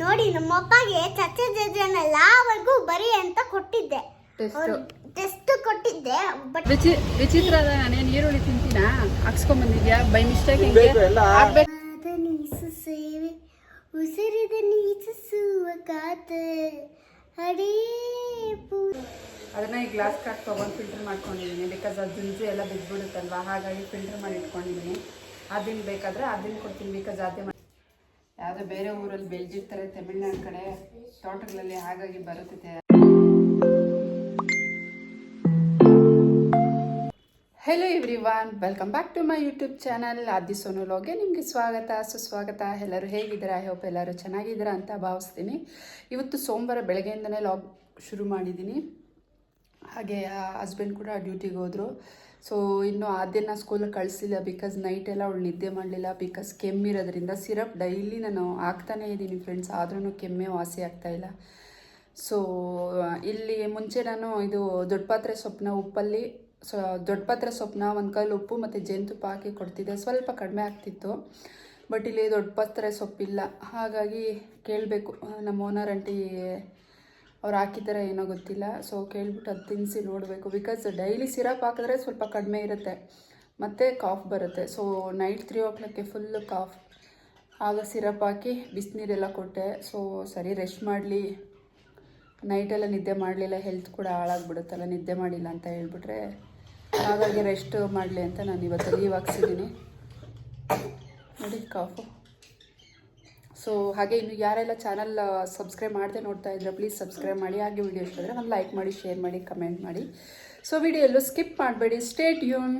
ನೋಡಿ ನಮ್ಮ ಅಪ್ಪಗೆ ಚಚ್ಚೆ ಜಜ್ಜನೆಲ್ಲವರೆಗೂ ಬರಿ ಅಂತ ಕೊಟ್ಟಿದ್ದೆ. ಟೆಸ್ಟ್ ಟೆಸ್ಟ್ ಕೊಟ್ಟಿದ್ದೆ ಬಟ್ ವಿಚಿ ವಿಚಿತ್ರ ಅದ ನಾನೇ ಈರುಳ್ಳಿ ತಿಂತೀನಾ? ಹಾಕ್ಸ್ಕೊಂಡ್ ಬಂದಿದ್ಯಾ ಬೈ ಮಿಸ್ಟೇಕ್ ಹಿಂಗೆ ನೀಸು ಸೇವೆ ಉಸಿರಿದ ನೀಸುವ ಕಾತ ಅಡೇ ಪೂ. ಅದನ್ನ ಈ ಗ್ಲಾಸ್ ಕಾಟ್ ತೊಗೊಂಡು ಫಿಲ್ಟರ್ ಮಾಡ್ಕೊಂಡಿದ್ದೀನಿ ಬಿಕಾಸ್ ಅದು ಜುಂಜು ಎಲ್ಲ ಬಿದ್ದುಬಿಡುತ್ತಲ್ವ? ಹಾಗಾಗಿ ಫಿಲ್ಟರ್ ಮಾಡಿ ಇಟ್ಕೊಂಡಿದ್ದೀನಿ ಅದನ್ನ ಬೇಕಾದ್ರೆ ಅದನ್ನ ಕೊಡ್ತೀನಿ ಬಿಕಾಸ್ ಅದೇ ಯಾವುದೋ ಬೇರೆ ಊರಲ್ಲಿ ಬೆಳೆದಿರ್ತಾರೆ ತಮಿಳ್ನಾಡು ಕಡೆ, ತೋಟಗಳಲ್ಲಿ ಹಾಗಾಗಿ ಬರುತ್ತೆ hello everyone welcome back to my YouTube channel ಆದಿ ಸೋನುಲೋಗೆ ನಿಮಗೆ ಸ್ವಾಗತ, ಸುಸ್ವಾಗತ. ಎಲ್ಲರೂ ಹೇಗಿದ್ದೀರಾ? ಐ ಹೋಪ್ ಎಲ್ಲರೂ ಚೆನ್ನಾಗಿದ್ದೀರಾ ಅಂತ ಭಾವಿಸ್ತೀನಿ. ಇವತ್ತು ಸೋಮವಾರ ಬೆಳಗ್ಗೆಯಿಂದನೇ ಲಾಗ್ ಶುರು ಮಾಡಿದ್ದೀನಿ. ಹಾಗೆ ಹಸ್ಬೆಂಡ್ ಕೂಡ ಡ್ಯೂಟಿಗೆ ಹೋದರು. ಸೊ ಇನ್ನು ಆದ್ಯನ ಸ್ಕೂಲಿಗೆ ಕಳಿಸಿಲ್ಲ ಬಿಕಾಸ್ ನೈಟ್ ಎಲ್ಲ ಅವಳು ನಿದ್ದೆ ಮಾಡಲಿಲ್ಲ ಬಿಕಾಸ್ ಕೆಮ್ಮಿರೋದ್ರಿಂದ ಸಿರಪ್ ಡೈಲಿ ನಾನು ಹಾಕ್ತಾನೇ ಇದ್ದೀನಿ ಫ್ರೆಂಡ್ಸ್ ಆದ್ರೂ ಕೆಮ್ಮೆ ವಾಸಿ ಇಲ್ಲ. ಸೊ ಇಲ್ಲಿ ಮುಂಚೆ ನಾನು ಇದು ದೊಡ್ಡಪಾತ್ರೆ ಸೊಪ್ಪನ್ನ ಉಪ್ಪಲ್ಲಿ, ಸೊ, ದೊಡ್ಡಪಾತ್ರೆ ಸೊಪ್ಪನ್ನ ಒಂದು ಕಲ್ಲು ಉಪ್ಪು ಮತ್ತು ಜೇನುತುಪ್ಪ ಹಾಕಿ ಕೊಡ್ತಿದ್ದೆ. ಸ್ವಲ್ಪ ಕಡಿಮೆ ಆಗ್ತಿತ್ತು ಬಟ್ ಇಲ್ಲಿ ದೊಡ್ಡಪಾತ್ರೆ ಸೊಪ್ಪಿಲ್ಲ. ಹಾಗಾಗಿ ಕೇಳಬೇಕು ನಮ್ಮ ಓನರ್ ಆಂಟಿ ಅವ್ರು ಹಾಕಿದ್ದಾರೆ ಏನೋ ಗೊತ್ತಿಲ್ಲ. ಸೊ ಕೇಳ್ಬಿಟ್ಟು ಅದು ತಿನ್ನಿಸಿ ನೋಡಬೇಕು. ಬಿಕಾಸ್ ಡೈಲಿ ಸಿರಪ್ ಹಾಕಿದ್ರೆ ಸ್ವಲ್ಪ ಕಡಿಮೆ ಇರುತ್ತೆ. ಮತ್ತು ಕಾಫ್ ಬರುತ್ತೆ. ಸೊ ನೈಟ್ ತ್ರೀ ಓ ಕ್ಲಾಕ್ಗೆ ಫುಲ್ಲು ಕಾಫ್ ಆಗ ಸಿರಪ್ ಹಾಕಿ ಬಿಸಿನೀರೆಲ್ಲ ಕೊಟ್ಟೆ. ಸೊ ಸರಿ ರೆಸ್ಟ್ ಮಾಡಲಿ. ನೈಟೆಲ್ಲ ನಿದ್ದೆ ಮಾಡಲಿಲ್ಲ. ಹೆಲ್ತ್ ಕೂಡ ಹಾಳಾಗ್ಬಿಡುತ್ತಲ್ಲ. ನಿದ್ದೆ ಮಾಡಿಲ್ಲ ಅಂತ ಹೇಳ್ಬಿಟ್ರೆ ಹಾಗಾಗಿ ರೆಸ್ಟ್ ಮಾಡಲಿ ಅಂತ ನಾನು ಇವತ್ತು ಲೀವ್ ಹಾಕ್ಸಿದ್ದೀನಿ ನೋಡಿ ಕಾಫು ಸೊ ಹಾಗೆ ಇನ್ನು ಯಾರೆಲ್ಲ ಚಾನಲ್ ಸಬ್ಸ್ಕ್ರೈಬ್ ಮಾಡದೆ ನೋಡ್ತಾ ಇದ್ರೆ ಪ್ಲೀಸ್ ಸಬ್ಸ್ಕ್ರೈಬ್ ಮಾಡಿ. ಹಾಗೆ ವಿಡಿಯೋ ಇಷ್ಟ ಒಂದು ಲೈಕ್ ಮಾಡಿ ಶೇರ್ ಮಾಡಿ ಕಮೆಂಟ್ ಮಾಡಿ. ಸೊ ವಿಡಿಯೋ ಎಲ್ಲೂ ಸ್ಕಿಪ್ ಮಾಡಬೇಡಿ. ಸ್ಟೇಟ್ ಯೂನ್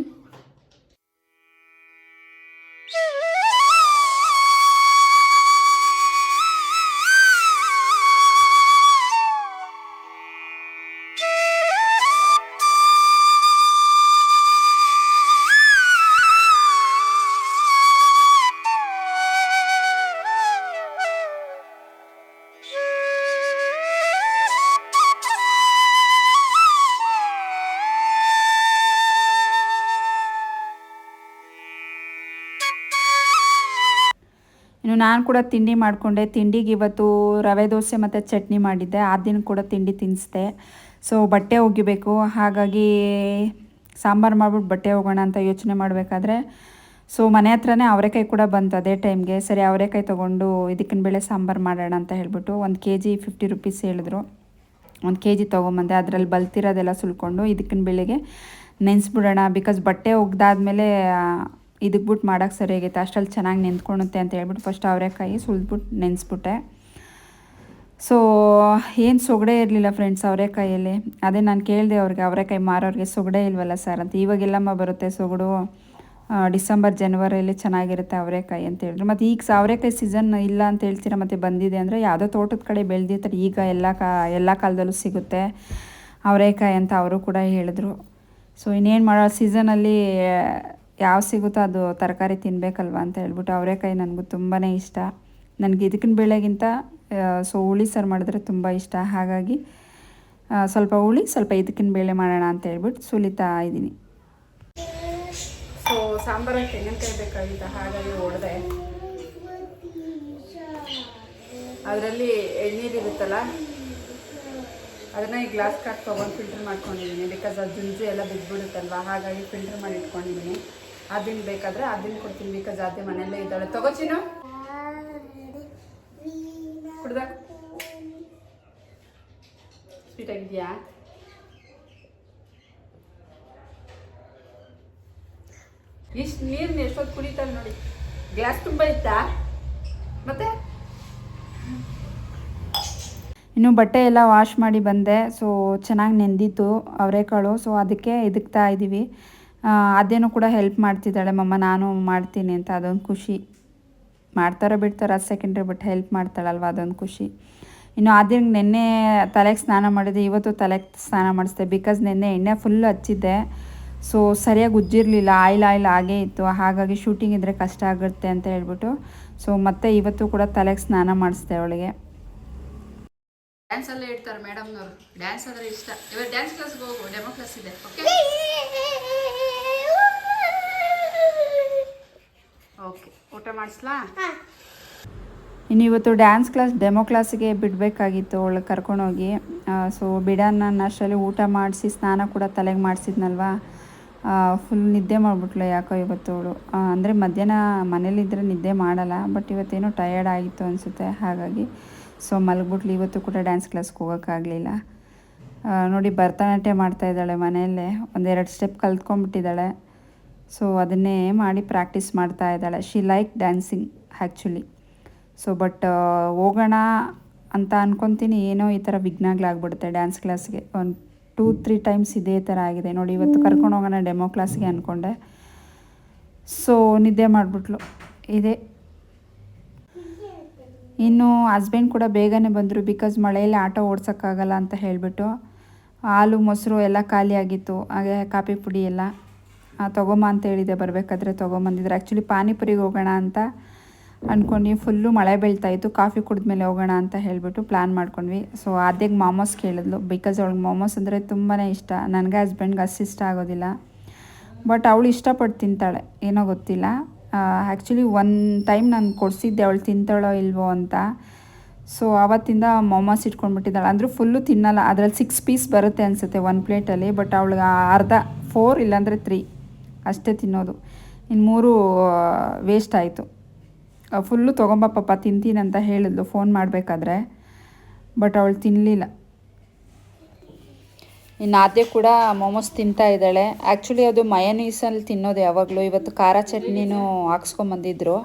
ನಾನು ಕೂಡ ತಿಂಡಿ ಮಾಡಿಕೊಂಡೆ. ತಿಂಡಿಗೆ ಇವತ್ತು ರವೆ ದೋಸೆ ಮತ್ತು ಚಟ್ನಿ ಮಾಡಿದ್ದೆ. ಆ ದಿನ ಕೂಡ ತಿಂಡಿ ತಿನ್ನಿಸ್ದೆ ಸೊ ಬಟ್ಟೆ ಒಗಿಬೇಕು. ಹಾಗಾಗಿ ಸಾಂಬಾರು ಮಾಡ್ಬಿಟ್ಟು ಬಟ್ಟೆ ಹೋಗೋಣ ಅಂತ ಯೋಚನೆ ಮಾಡಬೇಕಾದ್ರೆ. ಸೊ ಮನೆ ಹತ್ರನೇ ಅವರೆಕಾಯಿ ಕೂಡ ಬಂತು ಅದೇ ಟೈಮ್ಗೆ ಸರಿ, ಅವರೆಕಾಯಿ ತೊಗೊಂಡು ಇದಕ್ಕಿನ ಬೇಳೆ ಸಾಂಬಾರು ಮಾಡೋಣ ಅಂತ ಹೇಳ್ಬಿಟ್ಟು ಒಂದು ಕೆ ಜಿ ಫಿಫ್ಟಿ ರುಪೀಸ್ ಹೇಳಿದ್ರು. ಒಂದು ಕೆ ಜಿ ತೊಗೊಂಬಂದೆ. ಅದರಲ್ಲಿ ಬಲ್ತಿರೋದೆಲ್ಲ ಸುಲ್ಕೊಂಡು ಇದಕ್ಕಿನ ಬೆಳೆಗೆ ನೆನೆಸ್ಬಿಡೋಣ. ಬಿಕಾಸ್ ಬಟ್ಟೆ ಒಗ್ದಾದ್ಮೇಲೆ ಇದಕ್ಕೆ ಬಿಟ್ಟು ಮಾಡೋಕ್ಕೆ ಸರಿಯಾಗೈತೆ ಅಷ್ಟರಲ್ಲಿ ಚೆನ್ನಾಗಿ ನೆಂದ್ಕೊಳುತ್ತೆ ಅಂತ ಹೇಳ್ಬಿಟ್ಟು ಫಸ್ಟ್ ಅವರೆಕಾಯಿ ಸುಲಿದ್ಬಿಟ್ಟು ನೆನೆಸ್ಬಿಟ್ಟೆ. ಸೊ ಏನು ಸೊಗಡೆ ಇರಲಿಲ್ಲ ಫ್ರೆಂಡ್ಸ್ ಅವರೆಕಾಯಲ್ಲಿ ಅದೇ ನಾನು ಕೇಳಿದೆ ಅವ್ರಿಗೆ ಅವರೆಕಾಯಿ ಮಾರೋರಿಗೆ ಸೊಗಡೆ ಇಲ್ವಲ್ಲ ಸರ್ ಅಂತ. ಇವಾಗೆಲ್ಲಮ್ಮ ಬರುತ್ತೆ ಸೊಗಡು. ಡಿಸೆಂಬರ್, ಜನವರಿಯಲ್ಲಿ ಚೆನ್ನಾಗಿರುತ್ತೆ ಅವರೆಕಾಯಿ ಅಂತ ಹೇಳಿದ್ರು. ಮತ್ತು ಈಗ ಅವರೆಕಾಯಿ ಸೀಸನ್ ಇಲ್ಲ ಅಂತ ಹೇಳ್ತೀರಾ, ಮತ್ತು ಬಂದಿದೆ ಅಂದರೆ ಯಾವುದೋ ತೋಟದ ಕಡೆ ಬೆಳೆದಿರ್ತಾರೆ. ಈಗ ಎಲ್ಲ ಕಾ, ಎಲ್ಲ ಕಾಲದಲ್ಲೂ ಸಿಗುತ್ತೆ ಅವರೆಕಾಯಿ ಅಂತ ಅವರು ಕೂಡ ಹೇಳಿದ್ರು. ಸೊ ಇನ್ನೇನು ಮಾಡೋ ಸೀಸನಲ್ಲಿ ಯಾವ ಸಿಗುತ್ತೋ ಅದು ತರಕಾರಿ ತಿನ್ನಬೇಕಲ್ವ ಅಂತ ಹೇಳ್ಬಿಟ್ಟು ಅವರೇಕಾಯಿ ನನಗೂ ತುಂಬಾ ಇಷ್ಟ. ನನಗೆ ಇದಕ್ಕಿನ ಬೇಳೆಗಿಂತ ಸೊ ಹುಳಿ ಸಾರು ಮಾಡಿದ್ರೆ ತುಂಬ ಇಷ್ಟ. ಹಾಗಾಗಿ ಸ್ವಲ್ಪ ಹುಳಿ, ಸ್ವಲ್ಪ ಇದಕ್ಕಿನ ಬೇಳೆ ಮಾಡೋಣ ಅಂತ ಹೇಳ್ಬಿಟ್ಟು ಸುಲಿತಾ ಇದ್ದೀನಿ ಸೊ ಸಾಂಬಾರಿಗೆ ತೆಂಗಿನಕಾಯಿ ಬೇಕಾಗಿತ್ತು ಹಾಗಾಗಿ ಹೊಡೆದೆ ಅದರಲ್ಲಿ ಎಳ್ನೀರಿರುತ್ತಲ್ಲ ಅದನ್ನ ಈ ಗ್ಲಾಸ್ ಕಾಟ್ ತೊಗೊಂಡು ಫಿಲ್ಟರ್ ಮಾಡ್ಕೊಂಡಿದ್ದೀನಿ ಬಿಕಾಸ್ ಅದು ಜುಂಜು ಎಲ್ಲ ಬಿದ್ದುಬಿಡುತ್ತಲ್ವ, ಹಾಗಾಗಿ ಫಿಲ್ಟರ್ ಮಾಡಿ ಇಟ್ಕೊಂಡಿದ್ದೀನಿ ಅದನ್ನ ಬೇಕಾದ್ರೆ ಅದನ್ನ ಕೊಡ್ತೀನಿ ಬಿಕಾಸ್ ಅದೇ ಮನೆಯಲ್ಲೇ ಇದ್ದಾಳೆ. ತಗೋಚಿನ ಕುಡ್ದ. ಸ್ವೀಟ್ ಆಗಿದೆಯಾ? ಇಷ್ಟು ಕುಡಿತಾಳೆ ನೋಡಿ. ಗ್ಲಾಸ್ ತುಂಬ ಇತ್ತಾ? ಮತ್ತೆ? ಇನ್ನು ಬಟ್ಟೆ ಎಲ್ಲ ವಾಶ್ ಮಾಡಿ ಬಂದೆ ಸೊ ಚೆನ್ನಾಗಿ ನೆಂದಿತ್ತು ಅವರೆಕಾಳು ಸೊ ಅದಕ್ಕೆ ಇದಕ್ತಾ ಇದ್ದೀವಿ ಅದೇನೂ ಕೂಡ ಹೆಲ್ಪ್ ಮಾಡ್ತಿದ್ದಾಳೆ ಮಮ್ಮ ನಾನು ಮಾಡ್ತೀನಿ ಅಂತ ಅದೊಂದು ಖುಷಿ. ಮಾಡ್ತಾರೋ ಬಿಡ್ತಾರೋ ಅದು ಸೆಕೆಂಡ್ರಿ ಬಟ್ ಹೆಲ್ಪ್ ಮಾಡ್ತಾಳಲ್ವ ಅದೊಂದು ಖುಷಿ. ಇನ್ನು ಅದೇ ನಿನ್ನೆ ತಲೆಗೆ ಸ್ನಾನ ಮಾಡಿದೆ ಇವತ್ತು ತಲೆಗೆ ಸ್ನಾನ ಮಾಡಿಸ್ದೆ ಬಿಕಾಸ್ ನಿನ್ನೆ ಎಣ್ಣೆ ಫುಲ್ ಹಚ್ಚಿದ್ದೆ. ಸೊ ಸರಿಯಾಗಿ ಉಜ್ಜಿರಲಿಲ್ಲ ಆಯಿಲ್ ಆಯಿಲ್ ಆಗೇ ಇತ್ತು ಹಾಗಾಗಿ ಶೂಟಿಂಗ್ ಇದ್ದರೆ ಕಷ್ಟ ಆಗುತ್ತೆ ಅಂತ ಹೇಳ್ಬಿಟ್ಟು. ಸೊ ಮತ್ತೆ ಇವತ್ತು ಕೂಡ ತಲೆಗೆ ಸ್ನಾನ ಮಾಡಿಸ್ದೆ ಅವಳಿಗೆ. ಡ್ಯಾನ್ಸ್ ಎಲ್ಲ ಇಡ್ತಾರೆ ಮೇಡಮ್ನವರು ಡ್ಯಾನ್ಸ್ ಅಂದರೆ ಇಷ್ಟ. ಇವಾಗ ಡ್ಯಾನ್ಸ್ ಕ್ಲಾಸ್ಗೆ ಹೋಗು ಡೆಮೋ ಕ್ಲಾಸ್ ಇದೆ ಓಕೆ ಓಕೆ ಊಟ ಮಾಡಿಸ್ಲಾ? ಇನ್ನು ಇವತ್ತು ಡ್ಯಾನ್ಸ್ ಕ್ಲಾಸ್ ಡೆಮೋ ಕ್ಲಾಸಿಗೆ ಬಿಡಬೇಕಾಗಿತ್ತು ಅವಳು ಕರ್ಕೊಂಡೋಗಿ. ಸೊ ಬಿಡನ್ನ ನಾನು ಅಷ್ಟರಲ್ಲಿ ಊಟ ಮಾಡಿಸಿ ಸ್ನಾನ ಕೂಡ ತಲೆಗೆ ಮಾಡಿಸಿದ್ನಲ್ವಾ? ಫುಲ್ ನಿದ್ದೆ ಮಾಡಿಬಿಟ್ಲು ಯಾಕೋ ಇವತ್ತು ಅವಳು. ಅಂದರೆ ಮಧ್ಯಾಹ್ನ ಮನೇಲಿದ್ದರೆ ನಿದ್ದೆ ಮಾಡಲ್ಲ ಬಟ್ ಇವತ್ತೇನೋ ಟಯರ್ಡ್ ಆಗಿತ್ತು ಅನಿಸುತ್ತೆ ಹಾಗಾಗಿ. ಸೊ ಮಲಗ್ಬಿಟ್ಲು ಇವತ್ತು ಕೂಡ ಡ್ಯಾನ್ಸ್ ಕ್ಲಾಸ್ಗೆ ಹೋಗೋಕ್ಕಾಗಲಿಲ್ಲ. ನೋಡಿ ಭರತನಾಟ್ಯ ಮಾಡ್ತಾ ಇದ್ದಾಳೆ ಮನೆಯಲ್ಲೇ ಒಂದೆರಡು ಸ್ಟೆಪ್ ಕಲ್ತ್ಕೊಂಡ್ಬಿಟ್ಟಿದ್ದಾಳೆ. ಸೊ ಅದನ್ನೇ ಮಾಡಿ ಪ್ರಾಕ್ಟೀಸ್ ಮಾಡ್ತಾ ಇದ್ದಾಳೆ. She like dancing actually so but ಹೋಗೋಣ ಅಂತ ಅನ್ಕೊತೀನಿ. ಏನೋ ಈ ಥರ ವಿಘ್ನಗಳಾಗ್ಬಿಡುತ್ತೆ ಡ್ಯಾನ್ಸ್ ಕ್ಲಾಸ್ಗೆ ಒಂದು ಟೂ ತ್ರೀ ಟೈಮ್ಸ್ ಇದೇ ಥರ ಆಗಿದೆ. ನೋಡಿ ಇವತ್ತು ಕರ್ಕೊಂಡು ಹೋಗೋಣ ಡೆಮೋ ಕ್ಲಾಸ್ಗೆ ಅಂದ್ಕೊಂಡೆ ಸೊ ನಿದ್ದೆ ಮಾಡಿಬಿಟ್ಲು. ಇದೆ. ಇನ್ನು ಹಸ್ಬೆಂಡ್ ಕೂಡ ಬೇಗನೆ ಬಂದರು ಬಿಕಾಸ್ ಮಳೆಯಲ್ಲಿ ಆಟೋ ಓಡ್ಸೋಕ್ಕಾಗಲ್ಲ ಅಂತ ಹೇಳಿಬಿಟ್ಟು. ಹಾಲು ಮೊಸರು ಎಲ್ಲ ಖಾಲಿಯಾಗಿತ್ತು ಹಾಗೆ ಕಾಫಿ ಪುಡಿ ಎಲ್ಲ. ತಗೊಂಬ ಅಂತ ಹೇಳಿದೆ, ಬರಬೇಕಾದ್ರೆ ತೊಗೊಂಬಂದಿದ್ರು ಆ್ಯಕ್ಚುಲಿ ಪಾನಿಪುರಿಗೆ ಹೋಗೋಣ ಅಂತ ಅಂದ್ಕೊಂಡು ಫುಲ್ಲು ಮಳೆ ಬೀಳ್ತಾಯಿತ್ತು ಕಾಫಿ ಕುಡಿದ್ಮೇಲೆ ಹೋಗೋಣ ಅಂತ ಹೇಳಿಬಿಟ್ಟು ಪ್ಲ್ಯಾನ್ ಮಾಡ್ಕೊಂಡ್ವಿ. ಸೊ ಅದೇಗೆ ಮಾಮೋಸ್ ಕೇಳಿದ್ಲು. ಬಿಕಾಸ್ ಅವಳಿಗೆ ಮಾಮೋಸ್ ಅಂದರೆ ತುಂಬಾ ಇಷ್ಟ. ನನಗೆ ಹಸ್ಬೆಂಡ್ಗೆ ಅಷ್ಟು ಇಷ್ಟ ಆಗೋದಿಲ್ಲ. ಬಟ್ ಅವಳು ಇಷ್ಟಪಟ್ಟು ತಿಂತಾಳೆ. ಏನೋ ಗೊತ್ತಿಲ್ಲ. ಆ್ಯಕ್ಚುಲಿ ಒನ್ ಟೈಮ್ ನಾನು ಕೊಡಿಸಿದ್ದೆ. ಅವಳು ತಿಂತಾಳೋ ಇಲ್ವೋ ಅಂತ. ಸೊ ಆವತ್ತಿಂದ ಮೊಮೋಸ್ ಇಟ್ಕೊಂಡ್ಬಿಟ್ಟಿದ್ದಾಳೆ. ಅಂದರೂ ಫುಲ್ಲು ತಿನ್ನಲ್ಲ. ಅದರಲ್ಲಿ ಸಿಕ್ಸ್ ಪೀಸ್ ಬರುತ್ತೆ ಅನಿಸುತ್ತೆ ಒನ್ ಪ್ಲೇಟಲ್ಲಿ ಬಟ್ ಅವಳಿಗೆ ಅರ್ಧ ಫೋರ್ ಇಲ್ಲಾಂದರೆ ತ್ರೀ ಅಷ್ಟೇ ತಿನ್ನೋದು. ಇನ್ನು ಮೂರು ವೇಸ್ಟ್ ಆಯಿತು. ಫುಲ್ಲು ತೊಗೊಂಬ ಪಾಪ ತಿಂತೀನಿ ಅಂತ ಹೇಳಿದ್ಲು ಫೋನ್ ಮಾಡಬೇಕಾದ್ರೆ. ಬಟ್ ಅವಳು ತಿನ್ನಲಿಲ್ಲ ಇನ್ನು ಆದ್ಯ ಕೂಡ ಮೋಮೋಸ್ ತಿಂತಾ ಇದ್ದಾಳೆ. ಆ್ಯಕ್ಚುಲಿ ಅದು ಮಯನೀಸಲ್ಲಿ ತಿನ್ನೋದು ಯಾವಾಗಲೂ. ಇವತ್ತು ಖಾರ ಚಟ್ನಿನೂ ಹಾಕ್ಸ್ಕೊಂಬಂದಿದ್ರು.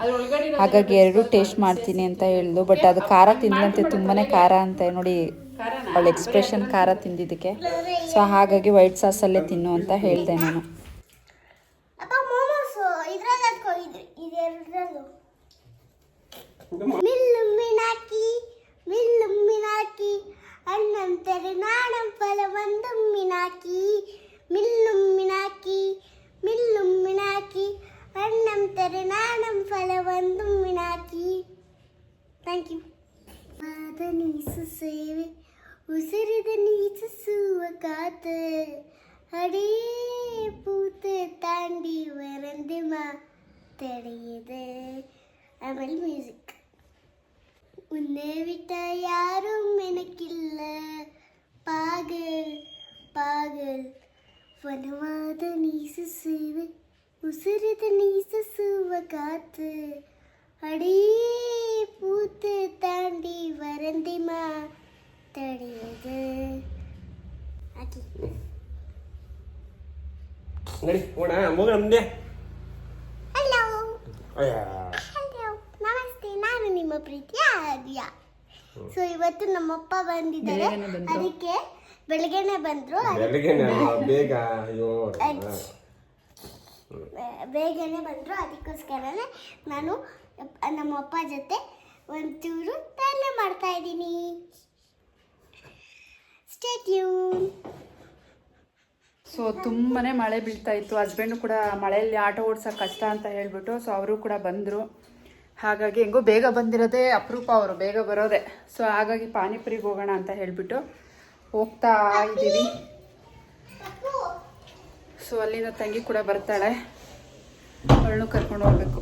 ಹಾಗಾಗಿ ಎರಡು ಟೇಸ್ಟ್ ಮಾಡ್ತೀನಿ ಅಂತ ಹೇಳಿದ್ಲು. ಬಟ್ ಅದು ಖಾರ ತಿಂದಂತೆ ತುಂಬಾ ಖಾರ ಅಂತ ನೋಡಿ ಅವಳ ಎಕ್ಸ್ಪ್ರೆಷನ್ ಖಾರ ತಿಂದಿದ್ದಕ್ಕೆ. ಸೊ ಹಾಗಾಗಿ ವೈಟ್ ಸಾಸಲ್ಲೇ ತಿನ್ನು ಅಂತ ಹೇಳಿದೆ ನಾನು. மில்லும் மினாக்கி மில்லும் மினாக்கி அண்ணன் தெரு நாடம் பல வந்தும் மினாக்கி மில்லும் மினாக்கி மில்லும் மினாக்கி அண்ணம் தெரு நாடம் பல வந்தும் மினாக்கி தேங்க்யூ மாத நீசு சேவை உசிறித நீச்சு சூவ காத்து. அடே பூத்து தாண்டி வரந்துமா. தெரியுது. அமல் மியூசிக் உன்னை விட்ட யாரும் எனக்கில்ல. பாகல் பாகல். வனவாத நீசு செய்வு உசுரது நீசு சுவ காத்து. அடியே பூத்து தாண்டி வரந்திமா. தடியது. நடி போன முகம் ஹலோ ஐயா. ನಿಮ್ಮ ಪ್ರೀತಿಯ ಆರ್ಯ. ಸೊ ಇವತ್ತು ನಮ್ಮಪ್ಪ ಬಂದಿದ್ದಾರೆ. ಅದಕ್ಕೆ ಬೆಳಗ್ಗೆನೆ ಬಂದ್ರು. ಬೇಗ ಅಯ್ಯೋ. ಅಜ್ಜ್. ಬೇಗನೆ ಬಂದ್ರು. ಅದಕ್ಕೋಸ್ಕರನೇ ನಾನು ಅಪ್ಪ- ನಮ್ಮಪ್ಪ ಜೊತೆ ಒಂಚೂರು ತಾನೇ ಮಾಡ್ತಾ ಇದ್ದೀನಿ. ಸ್ಟೇಟ್ಯೂನ್ ಸೊ ತುಂಬಾ ಮಳೆ ಬೀಳ್ತಾ ಇತ್ತು. ಹಸ್ಬೆಂಡು ಕೂಡ ಮಳೆಯಲ್ಲಿ ಆಟೋ ಓಡ್ಸೋಕೆ ಕಷ್ಟ ಅಂತ ಹೇಳಿಬಿಟ್ಟು ಸೊ ಅವರು ಕೂಡ ಬಂದರು. ಹಾಗಾಗಿ ಹೆಂಗೋ ಬೇಗ ಬಂದಿರೋದೇ ಅಪರೂಪ ಅವರು, ಬೇಗ ಬರೋದೆ. ಸೊ ಹಾಗಾಗಿ ಪಾನಿಪುರಿಗೆ ಹೋಗೋಣ ಅಂತ ಹೇಳಿಬಿಟ್ಟು ಹೋಗ್ತಾ ಇದ್ದೀವಿ. ಸೊ ಅಲ್ಲಿಂದ ತಂಗಿ ಕೂಡ ಬರ್ತಾಳೆ. ಅವಳನ್ನು ಕರ್ಕೊಂಡು ಹೋಗ್ಬೇಕು.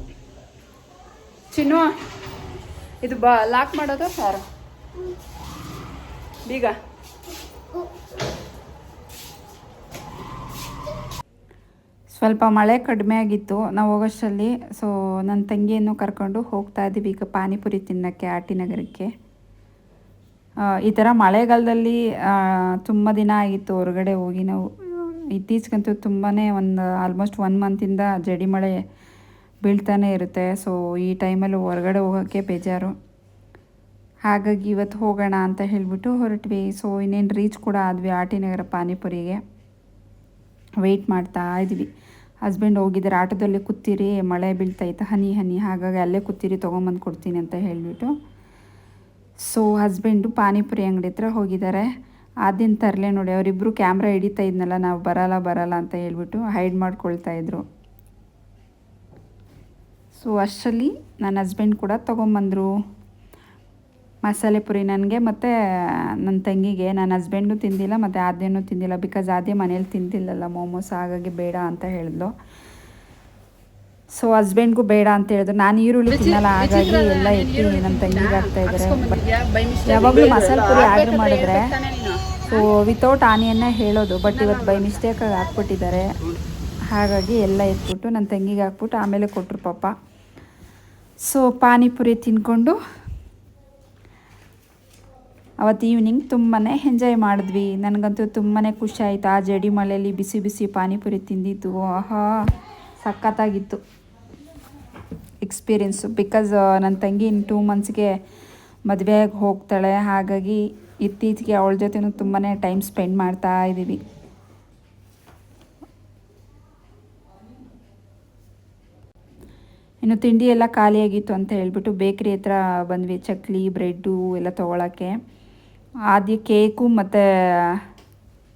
ಚಿನ್ನು ಇದು ಬಾ ಲಾಕ್ ಮಾಡೋದು? ಯಾರು? ಬೀಗ. ಸ್ವಲ್ಪ ಮಳೆ ಕಡಿಮೆ ಆಗಿತ್ತು. ನಾವು ಹೋಗೋಷ್ಟರಲ್ಲಿ ಸೊ ನನ್ನ ತಂಗಿಯನ್ನು ಕರ್ಕೊಂಡು ಹೋಗ್ತಾ ಇದ್ದೀವಿ ಈಗ ಪಾನಿಪುರಿ ತಿನ್ನೋಕ್ಕೆ ಆಟಿ ನಗರಕ್ಕೆ. ಈ ಥರ ಮಳೆಗಾಲದಲ್ಲಿ ತುಂಬ ದಿನ ಆಗಿತ್ತು ಹೊರಗಡೆ ಹೋಗಿ. ನಾವು ಇತ್ತೀಚೆಗಂತೂ ತುಂಬಾ ಒಂದು ಆಲ್ಮೋಸ್ಟ್ ಒನ್ ಮಂತಿಂದ ಜಡಿ ಮಳೆ ಬೀಳ್ತಾನೆ ಇರುತ್ತೆ. ಸೊ ಈ ಟೈಮಲ್ಲಿ ಹೊರಗಡೆ ಹೋಗೋಕ್ಕೆ ಬೇಜಾರು. ಹಾಗಾಗಿ ಇವತ್ತು ಹೋಗೋಣ ಅಂತ ಹೇಳಿಬಿಟ್ಟು ಹೊರಟ್ವಿ. ಸೊ ಇನ್ನೇನು ರೀಚ್ ಕೂಡ ಆದ್ವಿ ಆರ್ ಟಿ ನಗರ ಪಾನಿಪುರಿಗೆ. ವೆಯ್ಟ್ ಮಾಡ್ತಾ ಇದ್ವಿ ಹಸ್ಬೆಂಡ್ ಹೋಗಿದ್ದಾರೆ, ಆಟೋದಲ್ಲೇ ಕೂತಿರಿ, ಮಳೆ ಬೀಳ್ತೈತೆ ಹನಿ ಹನಿ, ಹಾಗಾಗಿ ಅಲ್ಲೇ ಕೂತಿರಿ, ತೊಗೊಂಬಂದು ಕೊಡ್ತೀನಿ ಅಂತ ಹೇಳಿಬಿಟ್ಟು. ಸೊ ಹಸ್ಬೆಂಡು ಪಾನಿಪುರಿ ಅಂಗಡಿ ಹತ್ರ ಹೋಗಿದ್ದಾರೆ. ಆದಿನ ತರಲೆ ನೋಡಿ ಅವರಿಬ್ಬರು ಕ್ಯಾಮ್ರಾ ಹಿಡಿತಾ ಇದ್ನಲ್ಲ, ನಾವು ಬರಲ್ಲ ಬರಲ್ಲ ಅಂತ ಹೇಳ್ಬಿಟ್ಟು ಹೈಡ್ ಮಾಡ್ಕೊಳ್ತಾ ಇದ್ರು. ಸೊ ಅಷ್ಟರಲ್ಲಿ ನನ್ನ ಹಸ್ಬೆಂಡ್ ಕೂಡ ತೊಗೊಂಬಂದರು. ಮಸಾಲೆ ಪುರಿ ನನಗೆ ಮತ್ತು ನನ್ನ ತಂಗಿಗೆ ನನ್ನ ಹಸ್ಬೆಂಡು ತಿಂದಿಲ್ಲ ಮತ್ತು ಆದ್ಯನೂ ತಿಂದಿಲ್ಲ ಬಿಕಾಸ್ ಆದ್ಯ ಮನೇಲಿ ತಿಂದಿಲ್ಲಲ್ಲ ಮೋಮೋಸ್ ಹಾಗಾಗಿ ಬೇಡ ಅಂತ ಹೇಳಿದ್ಲು ಸೊ ಹಸ್ಬೆಂಡ್ಗೂ ಬೇಡ ಅಂತ ಹೇಳಿದ್ರು. ನಾನು ಈರುಳ್ಳಿ ತಿನ್ನಲ್ಲ ಹಾಗಾಗಿ ಎಲ್ಲ ಎತ್ತಿ ನನ್ನ ತಂಗಿಗೆ ಆಗ್ತಾ ಇದ್ದಾರೆ ಯಾವಾಗಲೂ ಮಸಾಲೆ ಪುರಿ ಆರ್ಡ್ರ್ ಮಾಡಿದ್ರೆ ಸೊ ವಿತೌಟ್ ಆನಿಯನ್ನ ಹೇಳೋದು ಬಟ್ ಇವತ್ತು ಬೈ ಮಿಸ್ಟೇಕಾಗಿ ಹಾಕ್ಬಿಟ್ಟಿದ್ದಾರೆ. ಹಾಗಾಗಿ ಎಲ್ಲ ಎತ್ಬಿಟ್ಟು ನನ್ನ ತಂಗಿಗೆ ಹಾಕ್ಬಿಟ್ಟು ಆಮೇಲೆ ಕೊಟ್ಟರು ಪಾಪ. ಸೊ ಪಾನಿಪುರಿ ತಿನ್ಕೊಂಡು ಅವತ್ತು ಈವ್ನಿಂಗ್ ತುಂಬಾ ಎಂಜಾಯ್ ಮಾಡಿದ್ವಿ. ನನಗಂತೂ ತುಂಬಾ ಖುಷಿ ಆಯಿತು. ಆ ಜಡಿ ಮಳೆಯಲ್ಲಿ ಬಿಸಿ ಬಿಸಿ ಪಾನಿಪುರಿ ತಿಂದಿದ್ದು. ಆಹಾ, ಸಖತ್ತಾಗಿತ್ತು ಎಕ್ಸ್ಪೀರಿಯೆನ್ಸು ಬಿಕಾಸ್ ನನ್ನ ತಂಗಿ ಇನ್ನು ಟೂ ಮಂತ್ಸ್ಗೆ ಮದುವೆಯಾಗಿ ಹೋಗ್ತಾಳೆ. ಹಾಗಾಗಿ ಇತ್ತೀಚೆಗೆ ಅವಳ ಜೊತೆನೂ ತುಂಬಾ ಟೈಮ್ ಸ್ಪೆಂಡ್ ಮಾಡ್ತಾ ಇದ್ದೀವಿ. ಇನ್ನು ತಿಂಡಿ ಎಲ್ಲ ಖಾಲಿಯಾಗಿತ್ತು ಅಂತ ಹೇಳ್ಬಿಟ್ಟು ಬೇಕ್ರಿ ಹತ್ರ ಬಂದ್ವಿ. ಚಕ್ಲಿ, ಬ್ರೆಡ್ಡು ಎಲ್ಲ ತೊಗೊಳಕ್ಕೆ. ಆದ್ಯ ಕೇಕು ಮತ್ತು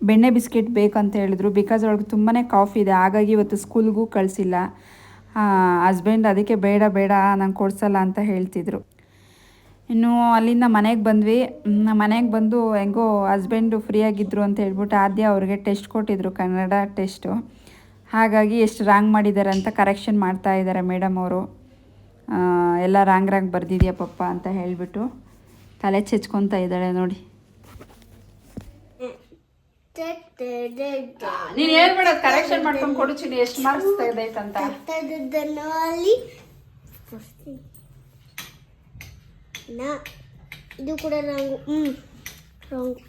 ಬೆಣ್ಣೆ ಬಿಸ್ಕೆಟ್ ಬೇಕಂತ ಹೇಳಿದ್ರು. ಬಿಕಾಸ್ ಅವಳಿಗೆ ತುಂಬಾ ಕಾಫಿ ಇದೆ. ಹಾಗಾಗಿ ಇವತ್ತು ಸ್ಕೂಲ್ಗೂ ಕಳಿಸಿಲ್ಲ. ಹಸ್ಬೆಂಡ್ ಅದಕ್ಕೆ ಬೇಡ ಬೇಡ, ನಂಗೆ ಕೊಡ್ಸಲ್ಲ ಅಂತ ಹೇಳ್ತಿದ್ರು. ಇನ್ನು ಅಲ್ಲಿಂದ ಮನೆಗೆ ಬಂದ್ವಿ. ಮನೆಗೆ ಬಂದು ಹೆಂಗೋ ಹಸ್ಬೆಂಡು ಫ್ರೀಯಾಗಿದ್ದರು ಅಂತ ಹೇಳ್ಬಿಟ್ಟು ಆದ್ಯ ಅವ್ರಿಗೆ ಟೆಸ್ಟ್ ಕೊಟ್ಟಿದ್ರು, ಕನ್ನಡ ಟೆಸ್ಟು ಹಾಗಾಗಿ ಎಷ್ಟು ರಾಂಗ್ ಮಾಡಿದ್ದಾರೆ ಅಂತ ಕರೆಕ್ಷನ್ ಮಾಡ್ತಾ ಇದ್ದಾರೆ ಮೇಡಮ್ ಅವರು. ಎಲ್ಲ ರಾಂಗ್ ರಾಂಗ್ ಬರ್ದಿದೆಯಾ ಪಪ್ಪ ಅಂತ ಹೇಳಿಬಿಟ್ಟು. ತಲೆ ಚೆಚ್ಕೊತಾ ಇದ್ದಾಳೆ ನೋಡಿ. ನೀನು ಹೇಳ್ಬೇಡ ಕರೆಕ್ಷನ್ ಮಾಡ್ಕೊಂಡು ಕೊಡು ಚಿನಿ ಎಷ್ಟು ಮಾರ್ಕ್ಸ್ ತೆಗ್ದೈತಂತ. ಇದು ಕೂಡ ರಾಂಗ್ ಹ್ಞೂ ರಾಂಗ್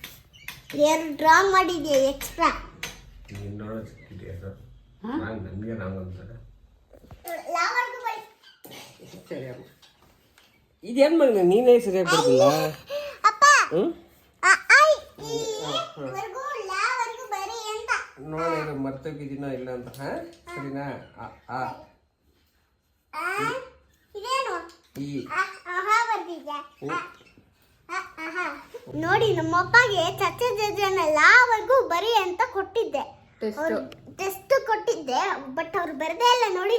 ಎರಡು ಡ್ರಾ ಮಾಡಿದ್ಯಾ ಎಕ್ಸ್ಟ್ರಾ ನನ್ಗೆ ರಾಂಗ್ ಅಂತಾರೆ. ಇದೇನ್ ಮಗನ? ನೀನೇ ಸರಿಯಾಗಿ ಬರ್ತಿಲ್ಲ ಅಪ್ಪ. ಆ ಐ, ಈ, ವರ್ಗು, ಲ ವರ್ಗು ಬರೀ ಅಂತ. ನೋಡಿ ಮರ್ತೋಗಿದ್ದೀನೋ ಇಲ್ಲ ಅಂತ ಹಾ? ಸರಿನಾ? ಆ, ಆ. ಇದೇನು? ಈ. ಆಹಾ ಆಹಾ. ನೋಡಿ ನಮ್ಮಪ್ಪಗೆ ಚಚ್ಚ ಬರೀ ಲಾವರೆಗೂ ಬರಿ ಅಂತ ಕೊಟ್ಟಿದ್ದೆ. ಟೆಸ್ಟ್ ಕೊಟ್ಟಿದ್ದೆ ಬಟ್ ಅವ್ರು ಬರದೇ ಇಲ್ಲ ನೋಡಿ.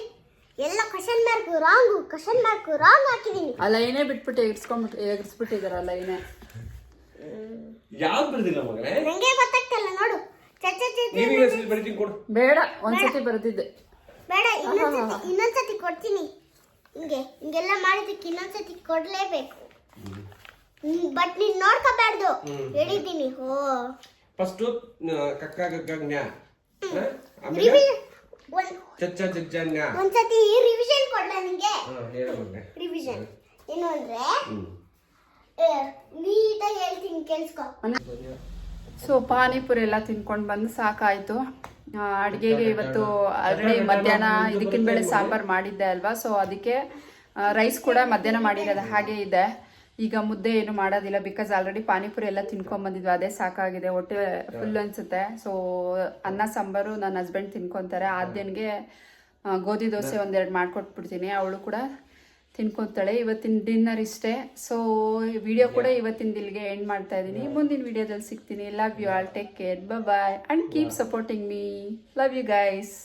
ಎಲ್ಲ question mark wrong question mark wrong ಹಾಕಿದೀನಿ. ಅಲ್ಲ ಲೈನೇ ಬಿಟ್ಬಿಟ್ಟು ಎಗ್ಸ್ಕೊಂಡ್ಬಿಟ್ಟು ಎಗರ್ಸ್ಬಿಟ್ಟಿದಾರಲ್ಲ ಏನೇ ಯಾವ್ದು ಬರ್ದಿಲ್ಲ ಮಗಳೇ? ನಂಗೆ ಗೊತ್ತಾಗ್ತಲ್ಲ ನೋಡು. ಚಚ್ಚ ನೀವೀಗ ಬರ್ತೀನಿ ಕೊಡು. ಬೇಡ ಒಂದ್ಸತಿ ಬರ್ದಿದ್ದೆ. ಬೇಡ ಇನ್ನೊಂದ್ಸತಿ ಇನ್ನೊಂದ್ಸತಿ ಕೊಡ್ತೀನಿ. ಹಿಂಗೆ ಹಿಂಗೆಲ್ಲ ಮಾಡಿದಕ್ಕೆ ಇನ್ನೊಂದ್ಸತಿ ಕೊಡ್ಲೇಬೇಕು. ಬಟ್ ನೀನ್ ನೋಡ್ಕೋಬಾರ್ದು ಹೇಳಿದ್ದೀನಿ ಹೋ. ಫಸ್ಟ್ ಕಕ್ಕ ಗಗ್ಗ ಜ್ಞಾ ಆಮೇಲೆ? ಚಚ್ಚ ಚಚ್ಚ ಜ್ಞಾ ಒಂದ್ಸತಿ ರಿವಿಷನ್ ಕೊಡ್ಲ ನಿಂಗೆ? ರಿವಿಷನ್ ಏನು ಅಂದ್ರೆ ನೀಟಾಗಿ ಹೇಳ್ತೀನಿ ಕೇಳಿಸ್ಕೊ. ಸೊ ಪಾನಿಪುರಿ ಎಲ್ಲ ತಿನ್ಕೊಂಡು ಬಂದು ಸಾಕಾಯಿತು. ಅಡುಗೆಗೆ ಇವತ್ತು ಆಲ್ರೆಡಿ ಮಧ್ಯಾಹ್ನ ಇದಕ್ಕಿನ ಬೇಳೆ ಸಾಂಬಾರು ಮಾಡಿದ್ದೆ ಅಲ್ವಾ ಸೊ ಅದಕ್ಕೆ ರೈಸ್ ಕೂಡ ಮಧ್ಯಾಹ್ನ ಮಾಡಿರೋದು ಹಾಗೆ ಇದೆ. ಈಗ ಮುದ್ದೆ ಏನು ಮಾಡೋದಿಲ್ಲ ಬಿಕಾಸ್ ಆಲ್ರೆಡಿ ಪಾನಿಪುರಿ ಎಲ್ಲ ತಿನ್ಕೊಂಬಂದಿದ್ವಿ ಅದೇ ಸಾಕಾಗಿದೆ ಹೊಟ್ಟೆ ಫುಲ್ ಅನಿಸುತ್ತೆ. ಸೊ ಅನ್ನ ಸಾಂಬಾರು ನನ್ನ ಹಸ್ಬೆಂಡ್ ತಿನ್ಕೊತಾರೆ. ಆದ್ಯನ್ಗೆ ಗೋಧಿ ದೋಸೆ ಒಂದೆರಡು ಮಾಡ್ಕೊಟ್ಬಿಡ್ತೀನಿ. ಅವಳು ಕೂಡ ತಿನ್ಕೊತಾಳೆ. ಇವತ್ತಿನ ಡಿನ್ನರ್ ಇಷ್ಟೇ. ಸೊ ವಿಡಿಯೋ ಕೂಡ ಇವತ್ತಿನ ದಿಲ್ಗೆ ಎಂಡ್ ಮಾಡ್ತಾ ಇದ್ದೀನಿ. ಮುಂದಿನ ವಿಡಿಯೋದಲ್ಲಿ ಸಿಗ್ತೀನಿ. Love you all take care bye bye and keep supporting me love you guys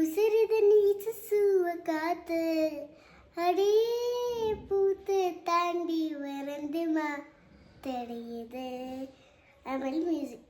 ಉಸಿರಿದ ನೀಚಿಸುವ ಕಾತ. ಅಡೇ ಪೂತ ತಾಂಡಿ ವರಂದೆ ಮಾ ತಡೆಯದೆ ಆಮೇಲೆ ಮ್ಯೂಸಿಕ್